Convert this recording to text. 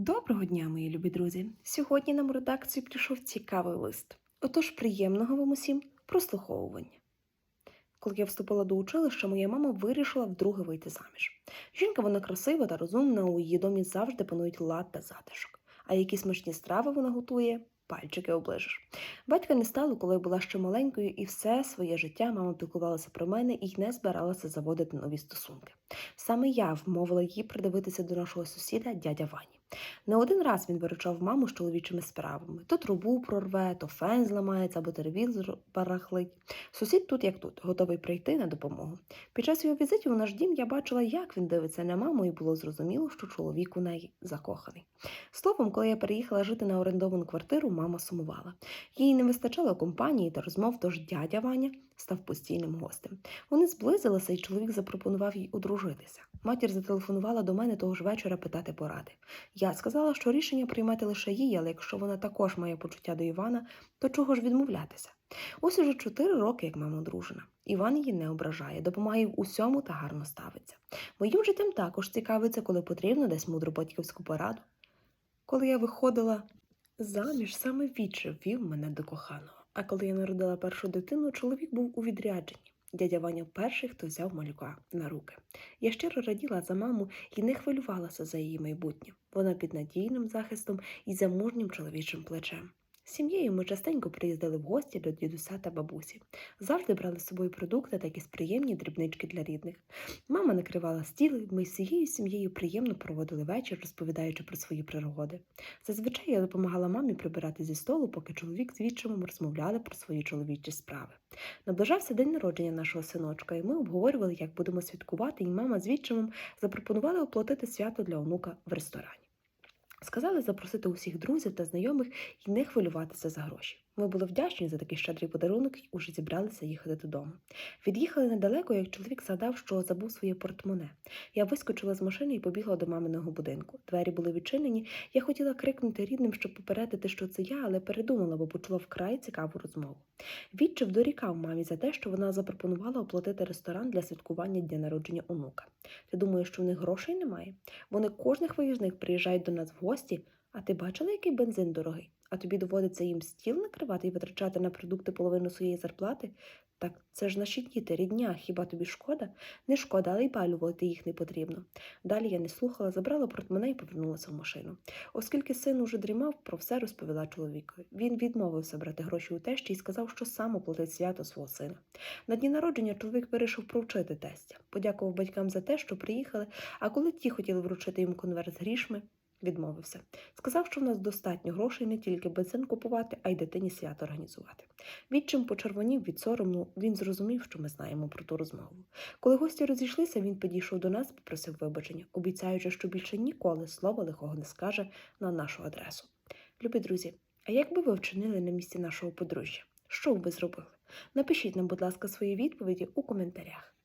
Доброго дня, мої любі друзі! Сьогодні нам у редакцію прийшов цікавий лист. Отож, приємного вам усім прослуховування. Коли я вступила до училища, моя мама вирішила вдруге вийти заміж. Жінка вона красива та розумна, у її домі завжди панують лад та затишок. А які смачні страви вона готує, пальчики оближеш. Батька не стало, коли я була ще маленькою, і все своє життя мама піклувалася про мене і не збиралася заводити нові стосунки. Саме я вмовила її придивитися до нашого сусіда, дядя Вані. Не один раз він виручав маму з чоловічими справами: то трубу прорве, то фен зламається або телевізор барахлить. Сусід тут як тут, готовий прийти на допомогу. Під час його візитів у наш дім я бачила, як він дивиться на маму, і було зрозуміло, що чоловік у неї закоханий. Словом, коли я переїхала жити на орендовану квартиру, мама сумувала. Їй не вистачало компанії та розмов, тож дядя Ваня став постійним гостем. Вони зблизилися, і чоловік запропонував їй одружитися. Матір зателефонувала до мене того ж вечора питати поради. Я сказала, що рішення приймати лише їй, але якщо вона також має почуття до Івана, то чого ж відмовлятися? Ось уже чотири роки, як мама одружена. Іван її не ображає, допомагає в усьому та гарно ставиться. Моїм життям також цікавиться, коли потрібно десь мудру батьківську пораду. Коли я виходила заміж, саме відчив вів мене до коханого. А коли я народила першу дитину, чоловік був у відрядженні. Дядя Ваня перший, хто взяв малюка на руки. Я щиро раділа за маму і не хвилювалася за її майбутнє. Вона під надійним захистом і за мужнім чоловічим плечем. З сім'єю ми частенько приїздили в гості до дідуся та бабусі. Завжди брали з собою продукти та якісь приємні дрібнички для рідних. Мама накривала стіл, ми з всією сім'єю приємно проводили вечір, розповідаючи про свої пригоди. Зазвичай я допомагала мамі прибирати зі столу, поки чоловік з відчимом розмовляли про свої чоловічі справи. Наближався день народження нашого синочка, і ми обговорювали, як будемо святкувати, і мама з відчимом запропонували оплатити свято для онука в ресторані. Сказали запросити усіх друзів та знайомих і не хвилюватися за гроші. Ми були вдячні за такий щедрий подарунок і уже зібралися їхати додому. Від'їхали недалеко, як чоловік згадав, що забув своє портмоне. Я вискочила з машини і побігла до маминого будинку. Двері були відчинені. Я хотіла крикнути рідним, щоб попередити, що це я, але передумала, бо почула вкрай цікаву розмову. Відчив дорікав мамі за те, що вона запропонувала оплатити ресторан для святкування дня народження онука. Ти думаєш, що в них грошей немає? Вони кожних виїзних приїжджають до нас в гості. А ти бачила, який бензин дорогий? А тобі доводиться їм стіл накривати і витрачати на продукти половину своєї зарплати? Так це ж наші діти, рідня, хіба тобі шкода? Не шкода, але й палювати їх не потрібно. Далі я не слухала, забрала портмоне і повернулася в машину. Оскільки син уже дрімав, про все розповіла чоловікові. Він відмовився брати гроші у тещі і сказав, що сам оплатить свято свого сина. На дні народження чоловік вирішив провчити тестя. Подякував батькам за те, що приїхали, а коли ті хотіли вручити йому конверт з грішми, Відмовився. Сказав, що в нас достатньо грошей не тільки бензин купувати, а й дитині свято організувати. Відчим почервонів від сорому, він зрозумів, що ми знаємо про ту розмову. Коли гості розійшлися, він підійшов до нас, попросив вибачення, обіцяючи, що більше ніколи слова лихого не скаже на нашу адресу. Любі друзі, а як би ви вчинили на місці нашого подружжя? Що б ви зробили? Напишіть нам, будь ласка, свої відповіді у коментарях.